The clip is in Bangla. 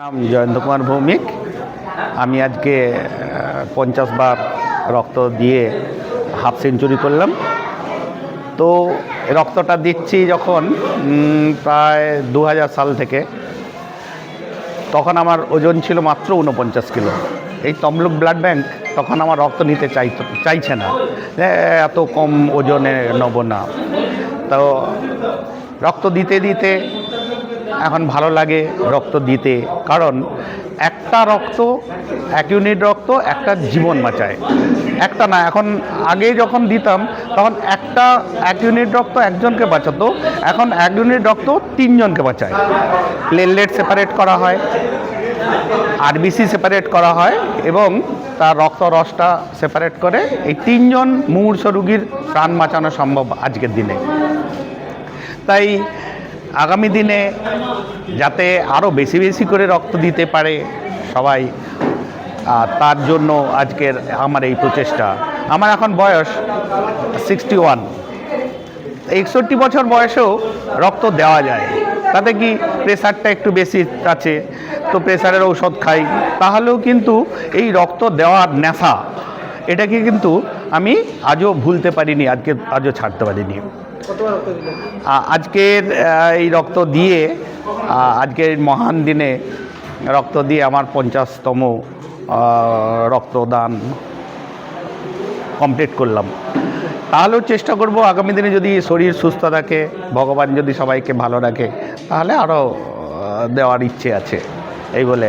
নাম জয়ন্ত কুমার ভৌমিক। আমি আজকে পঞ্চাশ বার রক্ত দিয়ে হাফ সেঞ্চুরি করলাম। তো রক্তটা দিচ্ছি যখন প্রায় দু হাজার সাল থেকে। তখন আমার ওজন ছিল মাত্র উনপঞ্চাশ কিলো। এই তমলুক ব্লাড ব্যাংক তখন আমার রক্ত নিতে চাইতো, চাইছে না। এত কম ওজনে নেব না। তো রক্ত দিতে দিতে এখন ভালো লাগে রক্ত দিতে। কারণ একটা রক্ত, এক ইউনিট রক্ত, একটা জীবন বাঁচায়। একটা না, এখন আগে যখন দিতাম, তখন একটা, এক ইউনিট রক্ত একজনকে বাঁচাতো, এখন এক ইউনিট রক্ত তিনজনকে বাঁচায়। প্লেটলেট সেপারেট করা হয় আরবিসি সেপারেট করা হয়, এবং তার রক্ত রসটা সেপারেট করে এই তিনজন মুমূর্ষ রুগীর প্রাণ বাঁচানো সম্ভব আজকের দিনে। তাই আগামী দিনে যাতে আরও বেশি বেশি করে রক্ত দিতে পারে সবাই তার জন্য আজকের আমার এই প্রচেষ্টা। আমার এখন বয়স সিক্সটি ওয়ান একষট্টি বছর বয়সেও রক্ত দেওয়া যায়। তাতে কি প্রেশারটা একটু বেশি আছে? তো প্রেশারের ঔষধ খাই। তাহলেও কিন্তু এই রক্ত দেওয়ার নেশা, এটাকে কিন্তু আমি আজও ভুলতে পারিনি আজকে আজও ছাড়তে পারিনি। আজকের এই রক্ত দিয়ে আজকের মহান দিনে রক্ত দিয়ে আমার পঞ্চাশতম রক্তদান কমপ্লিট করলাম। তাহলেও চেষ্টা করব আগামী দিনে যদি শরীর সুস্থ থাকে ভগবান যদি সবাইকে ভালো রাখে তাহলে আরও দেওয়ার ইচ্ছে আছে। এই বলে